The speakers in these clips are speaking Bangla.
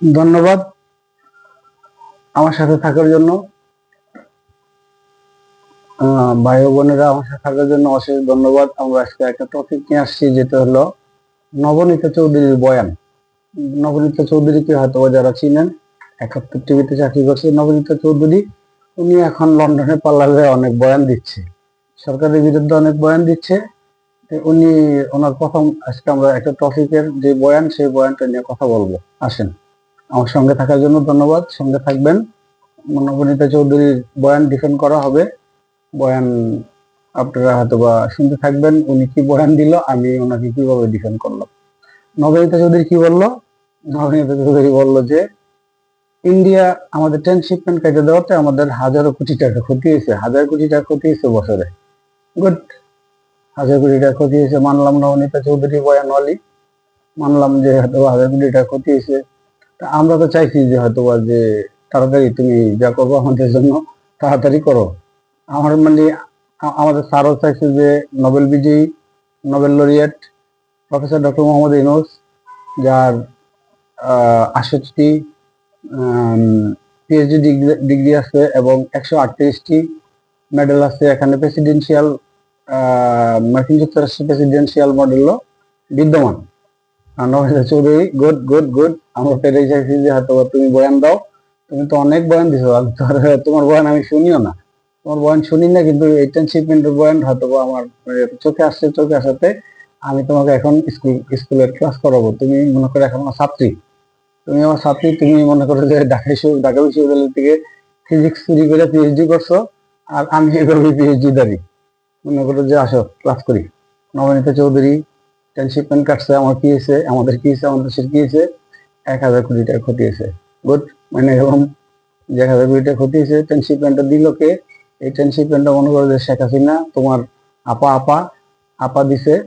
ধন্যবাদ আমার সাথে থাকার জন্য। ভাই বোনেরা আমার সাথে থাকার জন্য অশেষ ধন্যবাদ। আমরা আজকে একটা টপিক নিয়ে আসছি, যেটা হলো নবনীতা চৌধুরীর বয়ান। নবনীতা চৌধুরীকে হয়তো যারা চিনেন, একাত্তর টিভিতে চাকরি করছে নবনীতা চৌধুরী, উনি এখন লন্ডনে পার্লারে অনেক বয়ান দিচ্ছে। সরকারের বিরুদ্ধে অনেক বয়ান দিচ্ছে। উনি, ওনার প্রথম আজকে আমরা একটা টপিকের যে বয়ান, সেই বয়ানটা নিয়ে কথা বলব। আসেন। আমার সঙ্গে থাকার জন্য ধন্যবাদ। সঙ্গে থাকবেন। নবনীতা চৌধুরীর বয়ান ডিফেন্ড করা হবে। বয়ান আপনারা হয়তো বা শুনতে থাকবেন, উনি কি বয়ান দিল, আমি ওনাকে কীভাবে ডিফেন্ড করলাম। নবনীতা চৌধুরী কি বলল? নবনীতা চৌধুরী বলল যে, ইন্ডিয়া আমাদের ট্রেন শিপমেন্ট কেটে দেওয়াতে আমাদের হাজারো কোটি টাকা ক্ষতি হয়েছে। হাজার কোটি টাকা ক্ষতি হয়েছে বছরে। গুড। হাজার কোটি টাকা ক্ষতি হয়েছে। মানলাম নবনীতা চৌধুরী বয়ানওয়ালি মানলাম যে হাজার কোটি টাকা ক্ষতি হয়েছে। আমরা তো চাইছি যে হয়তো যে তাড়াতাড়ি তুমি যা করব আমাদের জন্য, তাড়াতাড়ি করো। আমার মানে আমাদের স্যারও চাইছে যে নোবেল বিজয়ী Nobel laureate professor doctor Mohammad Yunus যার আষট্টি পিএইচডি ডিগ্রি আছে এবং একশো আটত্রিশটি মেডেল আছে। এখানে প্রেসিডেন্সিয়াল মার্কিন যুক্তরাষ্ট্রের প্রেসিডেন্সিয়াল মডেলও বিদ্যমান। আর চৌধুরী গুড গুড গুড। আমরা পেরে চাইছি যে হয়তো তুমি বয়ান দাও, তুমি তো অনেক বয়ান দিছো। তোমার বয়ান আমি শুনিও না। তোমার বয়ান শুনি না, কিন্তু ইন্টার্নশিপমেন্টের বয়ান হয়তো আমার মানে চোখে আসছে, চোখে আসাতে আমি তোমাকে এখন স্কুল, স্কুলের ক্লাস করাবো। তুমি মনে করো এখন আমার ছাত্রী। তুমি আমার ছাত্রী, তুমি মনে করো যে ঢাকা ঢাকা বিশ্ববিদ্যালয় থেকে ফিজিক্স চুরি করে পিএইচডি করছ, আর আমি এভাবে পিএইচডি দাঁড়ি মনে করো যে আসো ক্লাস করি। নবনীতা চৌধুরী ট্রান্সশিপমেন্ট কাটছে আমার কি হয়েছে? আমাদের কি হয়েছে? আমাদের দেশের কি হয়েছে? এক হাজার কোটি টাকা ক্ষতি হয়েছে। গুড মানে এরকম যে এক হাজার কোটি টাকা ক্ষতি হয়েছে ট্রান্সশিপমেন্টটা দিল কে? এই ট্রান্সশিপমেন্টটা মনে করো যে শেখ হাসিনা, তোমার আপা আপা আপা দিছে।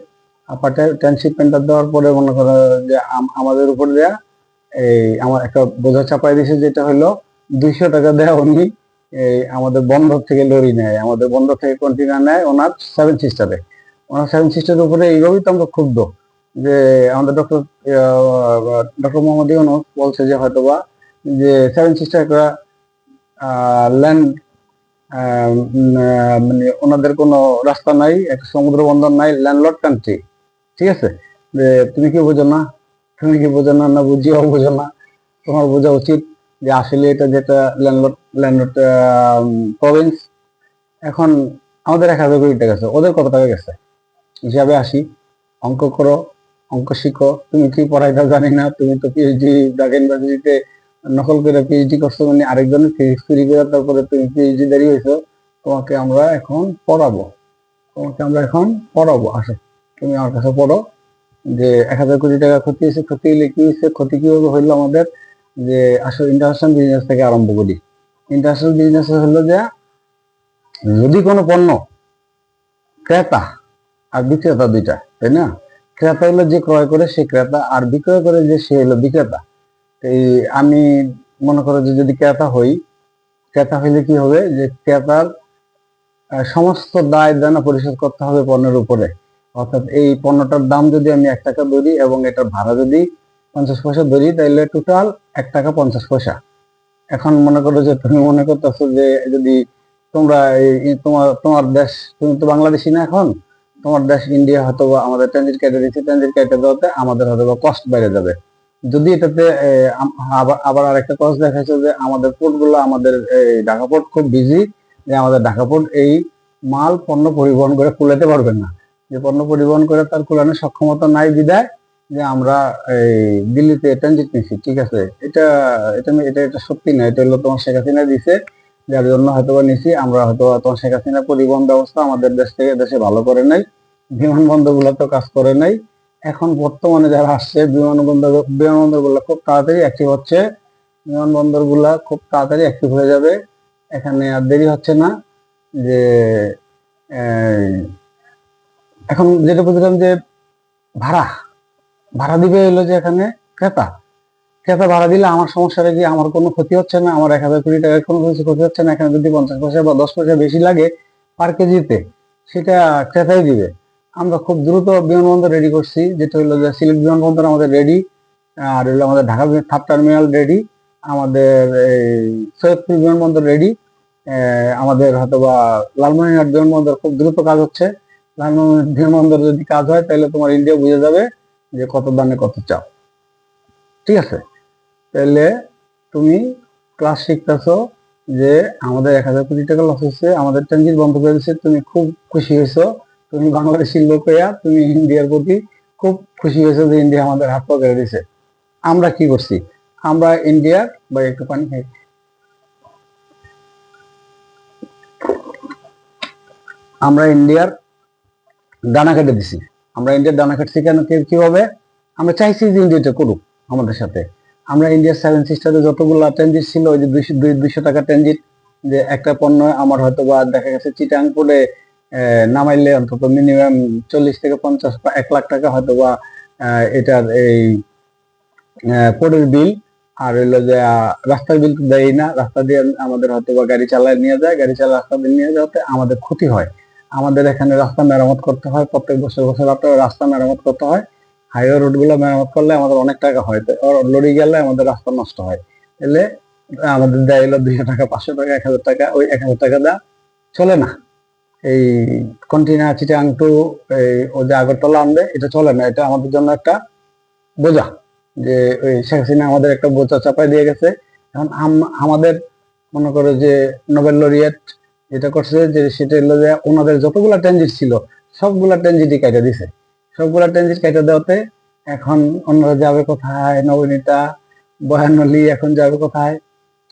আপাটা ট্রান্সশিপমেন্টটা দেওয়ার পরে মনে করো যে আম- আমাদের উপর দেয়া এই আমার একটা বোঝা চাপাই দিছে, যেটা হলো দুইশো টাকা দেয়া উনি এই আমাদের বন্দর থেকে লরি নেয়। আমাদের বন্দর থেকে কন্টেনার নেয়? ওনার সেভেন সিস্টারে ওনার সেভেন সিস্টারের উপরে এইভাবেই তো আমরা ক্ষুব্ধ যে আমাদের ডক্টর ডক্টর মোহাম্মদ ইউনুস বলছে যে হয়তোবা যে সেভেন সিস্টার একটা ল্যান্ড মানে ওনাদের কোনো রাস্তা নাই, একটা সমুদ্র বন্দর নাই ল্যান্ডলর্ড কান্ট্রি ঠিক আছে? যে তুমি কি বোঝো না? তুমি কি বোঝো না? না বুঝিও বোঝো না। তোমার বোঝা উচিত যে আসলে এটা যেটা ল্যান্ডলর্ড ল্যান্ডলর্ড প্রভিন্স এখন আমাদের এক হাজার কোটি টাকা গেছে ওদের কত টাকা গেছে? হিসাবে আসি। অঙ্ক করো, অঙ্ক শিখো। তুমি কি পড়াইতে জানি না, তুমি তো পিএইচডি ঢাকা ইউনিভার্সিটিতে নকল করে পিএইচডি করছ মানে আরেকজনের ফিজিক্স চুরি করে, তারপরে তুমি পিএইচডি দাঁড়িয়ে হয়েছো, তোমাকে আমরা এখন পড়াবো। তোমাকে আমরা এখন পড়াবো, আসো। তুমি আমার কাছে পড়ো যে এক হাজার কোটি টাকা ক্ষতি হয়েছে, ক্ষতি হলে কি হয়েছে, ক্ষতি কীভাবে হইল আমাদের? যে আসলে ইন্টারন্যাশনাল বিজনেস থেকে আরম্ভ করি। ইন্টারন্যাশনাল বিজনেস হলো যে, যদি কোনো পণ্য ক্রেতা আর বিক্রেতা দুইটা, তাই না? ক্রেতা হলো যে ক্রয় করে সে ক্রেতা আর বিক্রয় করে যে সে হলো বিক্রেতা। এই আমি মনে করো যে যদি ক্রেতা হই, ক্রেতা হইলে কি হবে? যে ক্রেতার সমস্ত দায় দানা পরিশোধ করতে হবে পণ্যের উপরে। অর্থাৎ এই পণ্যটার দাম যদি আমি এক টাকা ধরি এবং এটার ভাড়া যদি পঞ্চাশ পয়সা ধরি তাহলে টোটাল এক টাকা পঞ্চাশ পয়সা। এখন মনে করো যে তুমি মনে করতেছো যে যদি তোমরা তোমার তোমার দেশ, তুমি তো বাংলাদেশি না এখন? তোমার দেশ ইন্ডিয়া হয়তো আমাদের ট্রানজিট কেটে দিচ্ছে ট্রানজিট কেটে দেওয়াতে আমাদের হয়তো কস্ট বেড়ে যাবে। যদি এটাতে আবার আরেকটা কস্ট দেখাচ্ছে যে আমাদের পোর্টগুলো, আমাদের এই ঢাকা পোর্ট খুব বিজি যে আমাদের ঢাকা পোর্ট এই মাল পণ্য পরিবহন করে কুলাতে পারবেন না। যে পণ্য পরিবহন করে তার কুলানোর সক্ষমতা নাই বিদায় যে আমরা এই দিল্লিতে ট্রানজিট নিচ্ছি ঠিক আছে? এটা এটা এটা এটা সত্যি না, এটা হলো তোমার শেখ হাসিনা দিছে, যার জন্য হয়তো নিছি, আমরা হয়তো তোমার শেখ হাসিনা পরিবহন ব্যবস্থা আমাদের দেশ থেকে, দেশে ভালো করে নাই। বিমানবন্দরগুলো তো কাজ করে নাই। এখন বর্তমানে যারা আসছে বিমানবন্দর বিমানবন্দরগুলো খুব তাড়াতাড়ি অ্যাক্টিভ হচ্ছে। বিমানবন্দরগুলা খুব তাড়াতাড়ি অ্যাক্টিভ হয়ে যাবে। এখানে আর দেরি হচ্ছে না যে এখন যেটা বুঝলাম যে ভাড়া ভাড়া দিবে এলো যে এখানে ক্রেতা। ক্রেতা ভাড়া দিলে আমার সমস্যাটা কি, আমার কোনো ক্ষতি হচ্ছে না, আমার এক হাজার কোটি টাকার কোনো কিছু ক্ষতি হচ্ছে না। এখানে যদি পঞ্চাশ পয়সা বা দশ পয়সা বেশি লাগে পার কেজিতে, সেটা ক্রেতাই দিবে। আমরা খুব দ্রুত বিমানবন্দর রেডি করছি, যেটা হলো যে সিলেট বিমানবন্দর আমাদের রেডি আর হলো আমাদের ঢাকা থার্ড টার্মিনাল রেডি আমাদের এই সৈয়দপুর বিমানবন্দর রেডি আমাদের হয়তো বা লালমনিরহাট বিমানবন্দর খুব দ্রুত কাজ হচ্ছে। লালমনিরহাট বিমানবন্দর যদি কাজ হয়, তাহলে তোমার ইন্ডিয়া বুঝে যাবে যে কত দামে কত চাও। ঠিক আছে? তাহলে তুমি ক্লাস শিখতেছো যে আমাদের এক হাজার কোটি টাকা লস হচ্ছে আমাদের ট্রানজিট বন্ধ করে দিচ্ছে তুমি খুব খুশি হয়েছো। তুমি বাংলাদেশের লোক হইয়া তুমি ইন্ডিয়ার প্রতি খুব খুশি হয়েছো যে ইন্ডিয়া আমাদের হাত পা করে দিছে। আমরা কি করছি? আমরা ইন্ডিয়ার বা একটু পানি খাই। আমরা ইন্ডিয়ার ডানা কেটে দিছি। আমরা ইন্ডিয়ার ডানা কাটছি কেন? কি- কীভাবে? আমরা চাইছি যে ইন্ডিয়াটা করুক আমাদের সাথে। আমরা ইন্ডিয়ার সেভেন সিস্টারে যতগুলো ট্রানজিট ছিল, ওই যে দুইশো দুই দুইশো টাকা ট্রানজিট যে একটা পণ্য আমার হয়তো বা দেখা গেছে চিটাং করে নামাইলে অন্তত মিনিমাম চল্লিশ থেকে পঞ্চাশ বা এক লাখ টাকা হয়তো বা এটার এই পোর্টের বিল আর হইল যে রাস্তার বিল তো দেয় না। রাস্তা দিয়ে আমাদের হয়তো বা গাড়ি চালায় নিয়ে যায়। গাড়ি চালায় রাস্তা দিয়ে নিয়ে যাওয়াতে আমাদের ক্ষতি হয়। আমাদের এখানে রাস্তা মেরামত করতে হয়। প্রত্যেক বছর বছর আপনার রাস্তা মেরামত করতে হয়। হাইওয়ে রোডগুলো মেরামত করলে আমাদের অনেক টাকা হয়। লরি গেলে আমাদের রাস্তা নষ্ট হয়। তাহলে আমাদের দেয় হলো দুইশো টাকা, পাঁচশো টাকা, এক হাজার টাকা, ওই এক হাজার টাকা দা চলে না। এই কন্টিনা চিটাং টু এই ও যে আগরতলা আনবে, এটা চলে না, এটা আমাদের জন্য একটা বোঝা যে ওই শেখ হাসিনা আমাদের একটা বোঝা চাপাই দিয়ে গেছে। এখন আম- আমাদের মনে করো যে নোবেল লরিয়েট যেটা করছে যে সেটা হলো যে ওনাদের যতগুলা ট্রানজিট ছিল, সবগুলা ট্রানজিটই কেটে দিছে। সবগুলা ট্রানজিট কেটে দেওয়াতে এখন অন্যরা যাবে কোথায়? নবনীতা বয়ানলি এখন যাবে কোথায়?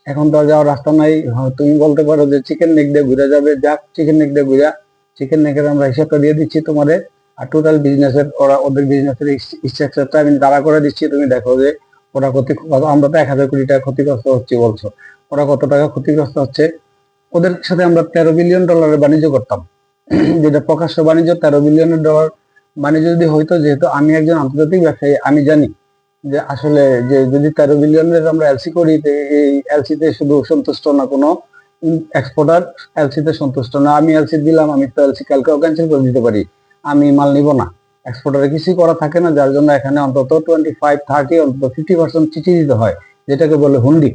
এখন তো যাওয়ার রাস্তা নাই। তুমি বলতে পারো যে চিকেন নেক দিয়ে ঘুরে যাবে। যাক চিকেন নেক দিয়ে ঘুরা চিকেন নেকের আমরা হিসাবটা দিয়ে দিচ্ছি তোমাদের। আর টোটাল বিজনেসের ওরা ওদের বিজনেসের স্ট্রাকচারটা আমি দাঁড়া করে দিচ্ছি। তুমি দেখো যে ওরা ক্ষতি, আমরা তো এক হাজার কোটি টাকা ক্ষতিগ্রস্ত হচ্ছে বলছো। ওরা কত টাকা ক্ষতিগ্রস্ত হচ্ছে? ওদের সাথে আমরা তেরো বিলিয়ন ডলারের বাণিজ্য করতাম। যেটা প্রকাশ্য বাণিজ্য, তেরো বিলিয়নের ডলার বাণিজ্য যদি হইতো, যেহেতু আমি একজন আন্তর্জাতিক ব্যবসায়ী, আমি জানি যে আসলে যে যদি তেরো বিলিয়নের আমরা এলসি করি এই এলসিতে শুধু সন্তুষ্ট না কোনো এক্সপোর্টার এলসিতে সন্তুষ্ট না? আমি এলসি দিলাম, আমি তো এলসি কালকেও ক্যান্সেল করে দিতে পারি। আমি মাল নিব না। এক্সপোর্টারে কিছুই করা থাকে না, যার জন্য এখানে অন্তত টোয়েন্টি ফাইভ থার্টি অন্তত ফিফটি পার্সেন্ট চিঠি দিতে হয়, যেটাকে বলে হুন্ডি।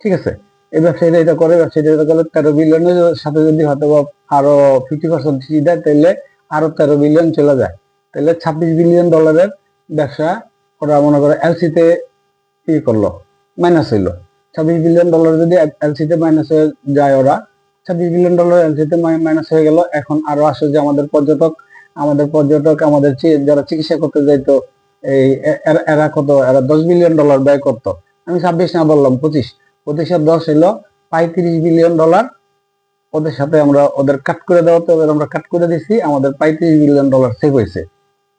ঠিক আছে? এই ব্যবসায়ীরা এটা করে, ব্যবসায়ীরা এটা করলে তেরো বিলিয়নের সাথে যদি হয়তো বা আরও ফিফটি পার্সেন্ট চিঠি দেয়, তাহলে আরও তেরো বিলিয়ন চলে যায়। তাহলে ছাব্বিশ বিলিয়ন ডলারের ব্যবসা ওরা মনে করে এলসিতে ই করল মাইনাস হইল। ছাব্বিশ বিলিয়ন ডলার যদি এলসিতে মাইনাস হয়ে যায় ওরা, ছাব্বিশ বিলিয়ন ডলার এলসিতে মাইনাস হয়ে গেল। এখন আরও আসে যে আমাদের পর্যটক আমাদের পর্যটক, আমাদের যারা চিকিৎসা করতে যাইতো, এই এরা- কত? এরা দশ বিলিয়ন ডলার ব্যয় করতো। আমি ছাব্বিশ না বললাম, পঁচিশ। পঁচিশ আর দশ হইল পঁয়ত্রিশ বিলিয়ন ডলার ওদের সাথে আমরা, ওদের কাট করে দেওয়া দেওয়াতে ওদের আমরা কাট করে দিছি, আমাদের পঁয়ত্রিশ বিলিয়ন ডলার সেভ হয়েছে।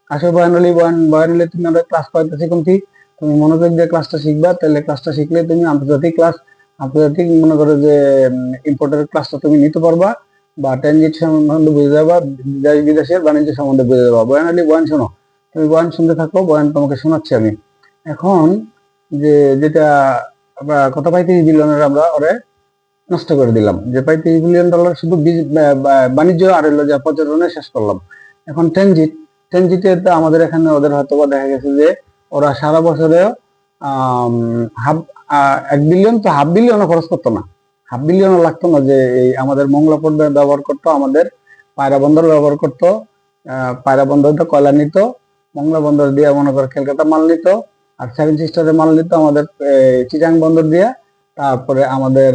আসলে বয়ানলি, বয়ান, বয়ানলি তুমি আমাদের ক্লাস পাইতেছি কিন্তু তুমি মনোযোগ দিয়ে ক্লাসটা শিখবা, তাহলে ক্লাসটা শিখলে তুমি আন্তর্জাতিক ক্লাস আন্তর্জাতিক মনে করো যে ইম্পোর্টের ক্লাসটা তুমি নিতে পারবা, বা ট্রানজিট সম্বন্ধে বুঝে যাবা বিদেশ বিদেশের বাণিজ্য সম্বন্ধে বুঝে যাবা। বয়ানলি, বয়ান শোনো, তুমি বয়ান শুনতে থাকো, বয়ান তোমাকে শোনাচ্ছি আমি। এখন যে, যেটা আমরা কত পঁয়ত্রিশ বিলিয়নের আমরা ওরে নষ্ট করে দিলাম। যে পঁয়ত্রিশ বিলিয়ন ডলার শুধু বাণিজ্য আর হলো যে পর্যটনে শেষ করলাম। এখন ট্রানজিট ট্রানজিটে তো আমাদের এখানে ওদের হয়তো দেখা গেছে যে ওরা সারা বছরে হাফ এক বিলিয়ন তো হাফ বিলিয়নও খরচ করতো না। হাফ বিলিয়নও লাগতো না যে এই আমাদের মংলা পোর্ট ব্যবহার করতো, আমাদের পায়রা বন্দর ব্যবহার করতো পায়রা বন্দর তো কয়লা নিত মংলা বন্দর দিয়ে মনে করো ক্যালকাটা মাল নিত, আর সেভেন সিস্টারের মাল নিত আমাদের চিটাং বন্দর দিয়ে, তারপরে আমাদের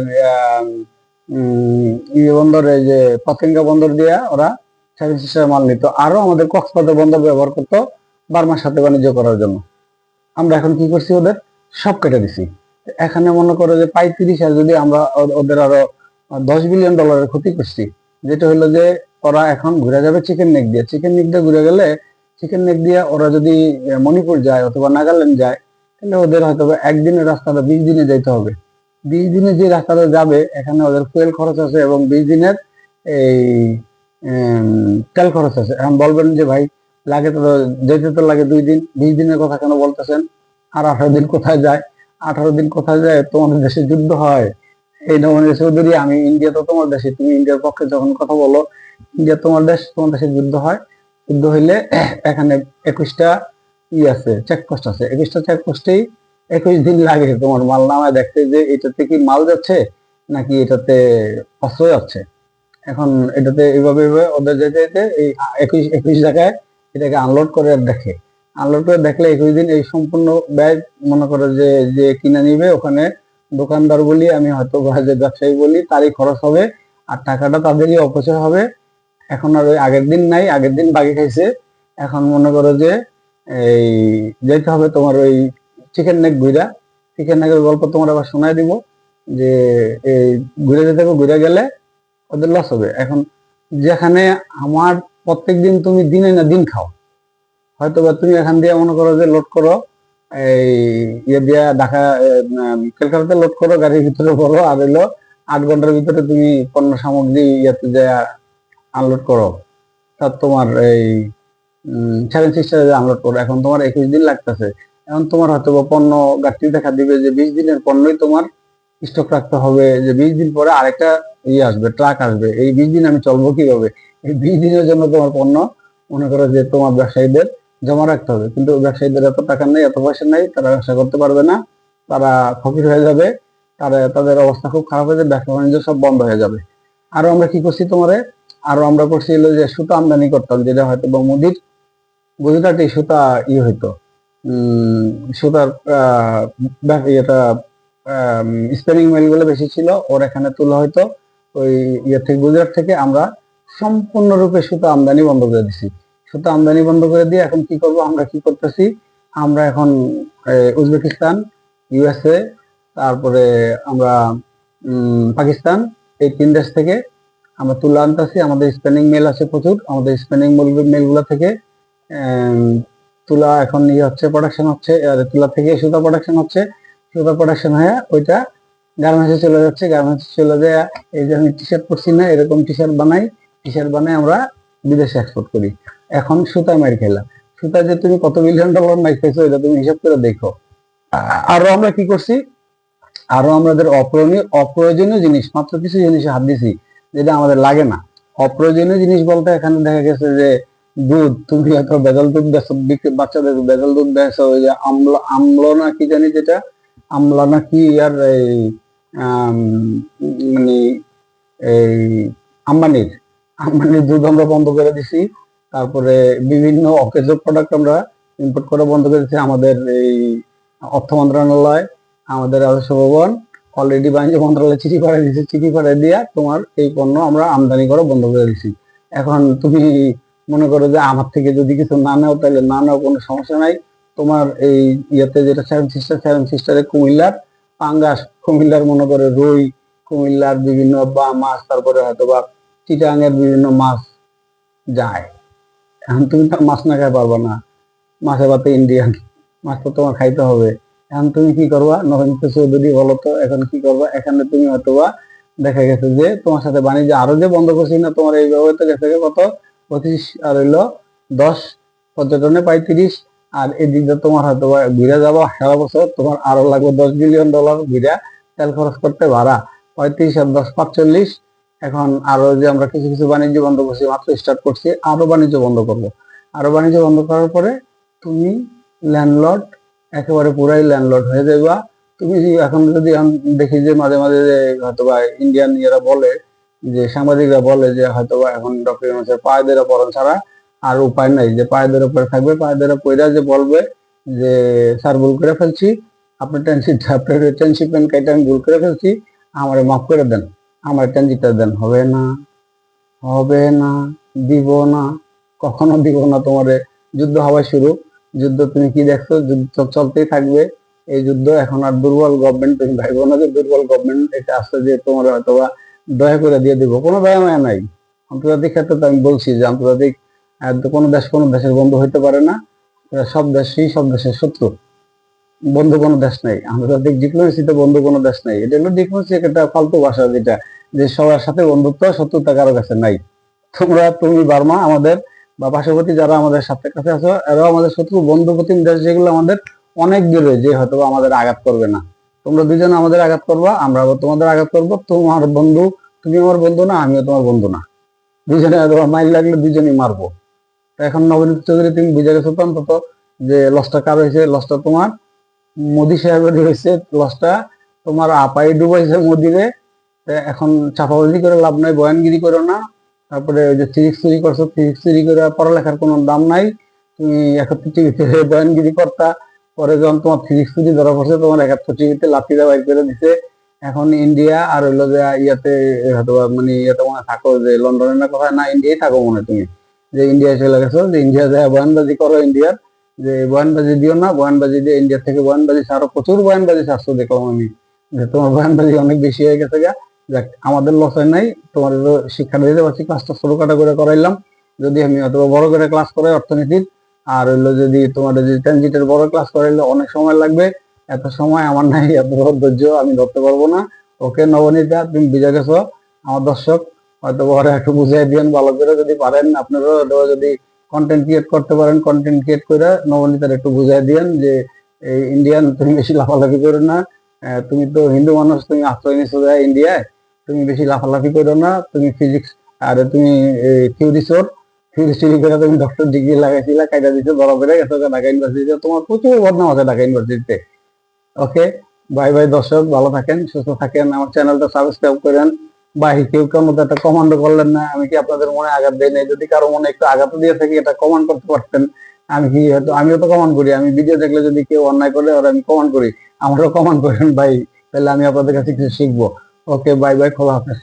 ইয়ে বন্দরে যে পতেঙ্গা বন্দর দিয়ে ওরা সেভেন সিস্টার মাল নিত আরও আমাদের কক্সবাজার বন্দর ব্যবহার করতো বার্মার সাথে বাণিজ্য করার জন্য। আমরা এখন কি করছি ওদের? সব কেটে দিছি। এখানে মনে করো যে পঁয়ত্রিশ আর যদি আমরা ওদের আরও দশ বিলিয়ন ডলারের ক্ষতি করছি, যেটা হলো যে ওরা এখন ঘুরে যাবে চিকেন নেক দিয়ে। চিকেন নেক দিয়ে ঘুরে গেলে চিকেন নেক দিয়ে ওরা যদি মণিপুর যায় অথবা নাগাল্যান্ড যায়, তাহলে ওদের হয়তো একদিনের রাস্তাটা বিশ দিনে যেতে হবে। বিশ দিনে যে রাস্তাটা যাবে, এখানে ওদের ফুয়েল খরচ আছে এবং বিশ দিনের এই তেল খরচ আছে এখন বলবেন যে, ভাই, লাগে তো যেতে তো লাগে দুই দিন, বিশ দিনের কথা কেন বলতেছেন? আর আঠারো দিন কোথায় যায়? আঠারো দিন কোথায় যায়? তোমাদের দেশে যুদ্ধ হয়। এই নমনীয় চৌধুরী আমি ইন্ডিয়া তো তোমার দেশে, তুমি ইন্ডিয়ার পক্ষে যখন কথা বলো, ইন্ডিয়া তোমার দেশ, তোমার দেশে যুদ্ধ হয়। যুদ্ধ হইলে এখানে একুশটা ই আছে চেকপোস্ট আছে। একুশটা চেকপোস্টেই একুশ দিন লাগে তোমার মাল নামায় দেখতে যে, এটাতে কি মাল যাচ্ছে? নাকি এটাতে অস্ত্র যাচ্ছে এখন এটাতে এইভাবে এইভাবে ওদের যেতে যেতে এই একুশ একুশ জায়গায় এটাকে আনলোড করে দেখে। আনলোড করে দেখলে একুশ দিন এই সম্পূর্ণ ব্যয় মনে করো যে যে কিনে নিবে ওখানে দোকানদার বলি, আমি হয়তো যে ব্যবসায়ী বলি, তারই খরচ হবে আর টাকাটা তাদেরই অপচয় হবে। এখন আর ওই আগের দিন নাই, আগের দিন বাকি খাইছে। এখন মনে করো যে, এই যেতে হবে তোমার ওই চিকেন নেক ঘুরা চিকেন নেকের গল্প তোমার আবার শোনায় দিব যে, এই ঘুরে যেতে ঘুরে গেলে ওদের লস হবে। এখন যেখানে আমার প্রত্যেক দিন তুমি দিনে না দিন খাও হয়তো বা তুমি এখান দিয়ে মনে করো যে লোড করো, এই ইয়ে দিয়া ঢাকা কলকাতাতে লোড করো, গাড়ির ভিতরে করো আর হইল আট ঘণ্টার ভিতরে তুমি পণ্য সামগ্রী ইয়েতে যায় আনলোড করো, তা তোমার এই সেভেন সিস্টারে আনলোড করো। এখন তোমার একুশ দিন লাগতেছে। এখন তোমার হয়তো পণ্য ঘাটতি দেখা দিবে যে বিশ দিনের পণ্যই তোমার স্টক রাখতে হবে। যে বিশ দিন পরে আরেকটা ইয়ে আসবে ট্রাক আসবে। এই বিশ দিন আমি চলবো কীভাবে? এই বিশ দিনের জন্য তোমার পণ্য, মনে করো যে তোমার ব্যবসায়ীদের জমা রাখতে হবে। কিন্তু ব্যবসায়ীদের এত টাকা নেই, এত পয়সা নেই, তারা ব্যবসা করতে পারবে না। তারা ফকির হয়ে যাবে। তারা, তাদের অবস্থা খুব খারাপ হয়ে যাবে ব্যবসা বাণিজ্য সব বন্ধ হয়ে যাবে। আরও আমরা কি করছি তোমারে? আরও আমরা করছি যে সুতা আমদানি করতাম যেটা হয়তো বা মুদির গুজরাটি সুতা ই হইতো। সুতার ইয়েটা স্পিনিং মিলগুলো বেশি ছিল, ওর এখানে তোলা হয়তো ওই ইয়ে থেকে গুজরাট থেকে আমরা সম্পূর্ণরূপে সুতা আমদানি বন্ধ করে দিছি। সুতা আমদানি বন্ধ করে দিয়ে এখন কি করব? আমরা কি করতেছি? আমরা এখন উজবেকিস্তান, ইউএসএ, তারপরে আমরা পাকিস্তান, এই তিন দেশ থেকে আমরা তুলা আনতেছি। আমাদের স্পিনিং মেল আছে প্রচুর। আমাদের স্পিনিং মিলগুলো থেকে তুলা এখন ইয়ে হচ্ছে প্রোডাকশন হচ্ছে তুলা থেকে সুতা প্রোডাকশন হচ্ছে। সুতা প্রোডাকশন হয়ে ওইটা গার্মেন্টসে চলে যাচ্ছে গার্মেন্টসে চলে যায়, এই যে আমি টি শার্ট পরছি না, এরকম টি শার্ট বানাই টি শার্ট বানাই আমরা বিদেশে এক্সপোর্ট করি। এখন সুতা মার খেলা সুতা যে তুমি কত বিলিয়ন ডলার মার খাইছো, এটা তুমি হিসাব করে দেখো। আরও আমরা কি করছি? আরও আমাদের অপ্রয়োজনীয় অপ্রয়োজনীয় জিনিস, মাত্র কিছু জিনিসে হাত দিছি, যেটা আমাদের লাগে না। অপ্রয়োজনীয় জিনিস বলতে এখানে দেখা গেছে যে দুধ, তুমি হয়তো বেজাল দুধ বিক্রি- বাচ্চাদের বেজাল দুধ বেচো, ওই যে আমলা আমল না কি জানি যেটা? আমলা না কি আর এই মানে এই আম্বানির আম্বানির দুধ আমরা বন্ধ করে দিছি। তারপরে বিভিন্ন অকেজ প্রোডাক্ট আমরা ইম্পোর্ট করা বন্ধ করে দিচ্ছি আমাদের এই অর্থ মন্ত্রণালয়, আমাদের রাজস্ব ভবন অলরেডি বাণিজ্য মন্ত্রণালয় চিঠি পাঠিয়ে দিয়েছে। চিঠি পাঠিয়ে দিয়া তোমার এই পণ্য আমরা আমদানি করা বন্ধ করে দিছি। এখন তুমি মনে করো যে আমার থেকে যদি কিছু না নাও, তাহলে না নাও কোনো সমস্যা নাই। তোমার এই ইয়েতে যেটা সেভেন সিস্টার সেভেন সিস্টারে কুমিল্লার পাঙ্গাস, কুমিল্লার মনে করে রুই, কুমিল্লার বিভিন্ন বা মাছ, তারপরে হয়তো বা চিটাঙের বিভিন্ন মাছ যায়। এখন তুমি তো মাছ না খাই পারবা না। মাছে ভাতে ইন্ডিয়ান মাছ তো তোমার খাইতে হবে। এখন তুমি কি করবা? নরেন্দ্র চৌধুরী বলো তো, এখন কি করবা? এখানে তুমি হয়তো বা দেখা গেছে যে তোমার সাথে বাণিজ্য আরও যে বন্ধ করছি না, তোমার এই ব্যবহৃত গেছে কত? পঁচিশ, আর হইল দশ, পর্যটনে পঁয়ত্রিশ আর এদিকে তোমার হয়তো বা ঘুরে যাব, সারা বছর তোমার আরও লাগবে দশ বিলিয়ন ডলার ঘুরে তেল খরচ করতে ভাড়া। পঁয়ত্রিশ আর দশ পাঁচচল্লিশ। এখন আরও যে আমরা কিছু কিছু বাণিজ্য বন্ধ করছি মাত্র স্টার্ট করছি, আরও বাণিজ্য বন্ধ করব। আরও বাণিজ্য বন্ধ করার পরে তুমি ল্যান্ডলর্ড একেবারে পুরাই ল্যান্ডলর্ড হয়ে যাবা তুমি এখন যদি দেখি যে মাঝে মাঝে যে হয়তোবা ইন্ডিয়ান ইয়েরা বলে, যে সাংবাদিকরা বলে যে হয়তোবা এখন ডক্টর পায়েদের পরন ছাড়া আর উপায় নাই, যে পায়েদের উপরে থাকবে পায়ে পায়েদের পয়রা যে বলবে যে, স্যার, ভুল করে ফেলছি, আপনার ট্রানজিট আপনার ট্রানশিপমেন্ট কাইটা আমি ভুল করে ফেলছি, আমার মাফ করে দেন, আমার ট্রানজিটটা দেন। হবে না হবে না, দিব না, কখনো দিব না তোমারে। যুদ্ধ হওয়া শুরু, যুদ্ধ তুমি কি দেখছ? যুদ্ধ চলতেই থাকবে, এই যুদ্ধ এখন আর দুর্বল গভর্নমেন্ট তুমি ভাইবো না যে দুর্বল গভর্নমেন্ট এটা আসছে যে তোমার হয়তোবা দয়া করে দিয়ে দিব, কোনো দয়া মায়া নাই। আন্তর্জাতিক ক্ষেত্রে তো আমি বলছি যে আন্তর্জাতিক আহ, তো কোনো দেশ কোনো দেশের বন্ধু হইতে পারে না। সব দেশই সব দেশের শত্রু। বন্ধু কোনো দেশ নাই। আন্তর্জাতিক ডিপ্লোমেসিতে বন্ধু কোনো দেশ নেই। এটা হলো ডিপ্লোমেসি একটা ফালতু ভাষা যেটা যে সবার সাথে বন্ধুত্ব শত্রুতা কারও কাছে নাই। তোমরা তুমি বার্মা আমাদের বা পার্শ্ববর্তী যারা আমাদের সাথে কাছে আছো এরাও আমাদের শত্রু। বন্ধু বন্ধুপ্রতিম দেশ যেগুলো আমাদের অনেক দূরে যে হয়তো আমাদের আঘাত করবে না। তোমরা দুজনে আমাদের আঘাত করবা আমরা তোমাদের আঘাত করব। তোমার বন্ধু তুমি আমার বন্ধু না আমিও তোমার বন্ধু না। দুজনে মাইল লাগলে দুজনেই মারবো। এখন নবনীত চৌধুরী তুমি বুঝে গেছো তো অন্তত যে লসটা কার হয়েছে? লসটা তোমার মোদি সাহেবের হয়েছে লসটা তোমার আপাই ডুবাইছে মোদিরে। এখন চাপাবাজি করে লাভ নাই, বয়ানগিরি করো না। তারপরে ওই যে ফিজিক্স চুরি করছ ফিজিক্স চুরি করে পড়ালেখার কোনো দাম নাই। তুমি একাত্তর টিভিতে বয়ানগিরি করতা, পরে যখন তোমার ফিজিক্স চুরি ধরা পড়ছে, তোমার একাত্তর টিভিতে লাঠি দেওয়া করে দিছে। এখন ইন্ডিয়া আর হইল যে ইয়াতে হয়তো মানে ইয়াতে মনে থাকো যে লন্ডনের না কথা না ইন্ডিয়ায় থাকো মনে তুমি। যে ইন্ডিয়ায় চলে গেছো, যে ইন্ডিয়া যায় বয়ানবাজি করো ইন্ডিয়ার যে বয়ানবাজি দিও না বয়ানবাজি দিয়ে ইন্ডিয়া থেকে বয়ানবাজি ছাড়ো, প্রচুর বয়ানবাজি ছাড়ছো দেখলাম আমি। যে তোমার বয়ানবাজি অনেক বেশি হয়ে গেছে গা। যাক, আমাদের লস হয় নাই তোমার শিক্ষা দিতে পারছি ক্লাসটা ছোট কাটা করে করাইলাম। যদি আমি অথবা বড় করে ক্লাস করাই অর্থনীতির, আর হইল যদি তোমার যদি ট্রানজিটের বড় ক্লাস করাইলে অনেক সময় লাগবে। এত সময় আমার নাই, এত ধৈর্য আমি ধরতে পারব না। ওকে, নবনীতা, তুমি বুঝে গেছো, আমার দর্শক। হয়তো ওরা একটু ভালো করে যদি পারেন আপনারা যদি কন্টেন্ট ক্রিয়েট করতে পারেন কন্টেন্ট ক্রিয়েট করে নবনীতার একটু যে, এই ইন্ডিয়ান তুমি বেশি লাফালাফি করো না। তুমি তো হিন্দু মানুষ, তুমি আশ্রয় নিচ্ছ যায় ইন্ডিয়ায় তুমি বেশি লাফালাফি করো না, তুমি ফিজিক্স আর তুমি থিওরি সোর থিওরি করে তুমি ডক্টর ডিগ্রি লাগাইছিলা, কাইটা দিচ্ছে ধরা বেড়ে গেছো ঢাকা ইউনিভার্সিটিতে তোমার প্রচুর বদনাম আছে ঢাকা ইউনিভার্সিটিতে ওকে বাই বাই দর্শক, ভালো থাকেন, সুস্থ থাকেন। আমার চ্যানেলটা সাবস্ক্রাইব করেন। বাই কেউ কেউ মতো একটা কমান্ড করলেন না, আমি কি আপনাদের মনে আঘাত দেয় নাই? যদি কারও মনে একটু আঘাত দিয়ে থাকি, এটা কমান্ড করতে পারতেন। আমি কি হয়তো, আমিও তো কমান্ড করি, আমি ভিডিও দেখলে যদি কেউ অন্যায় করে, ওরা আমি কমান্ড করি। আমারও কমান্ড করেন, ভাই, তাহলে আমি আপনাদের কাছে কিছু শিখব। ওকে বাই বাই খোলা হাফেজ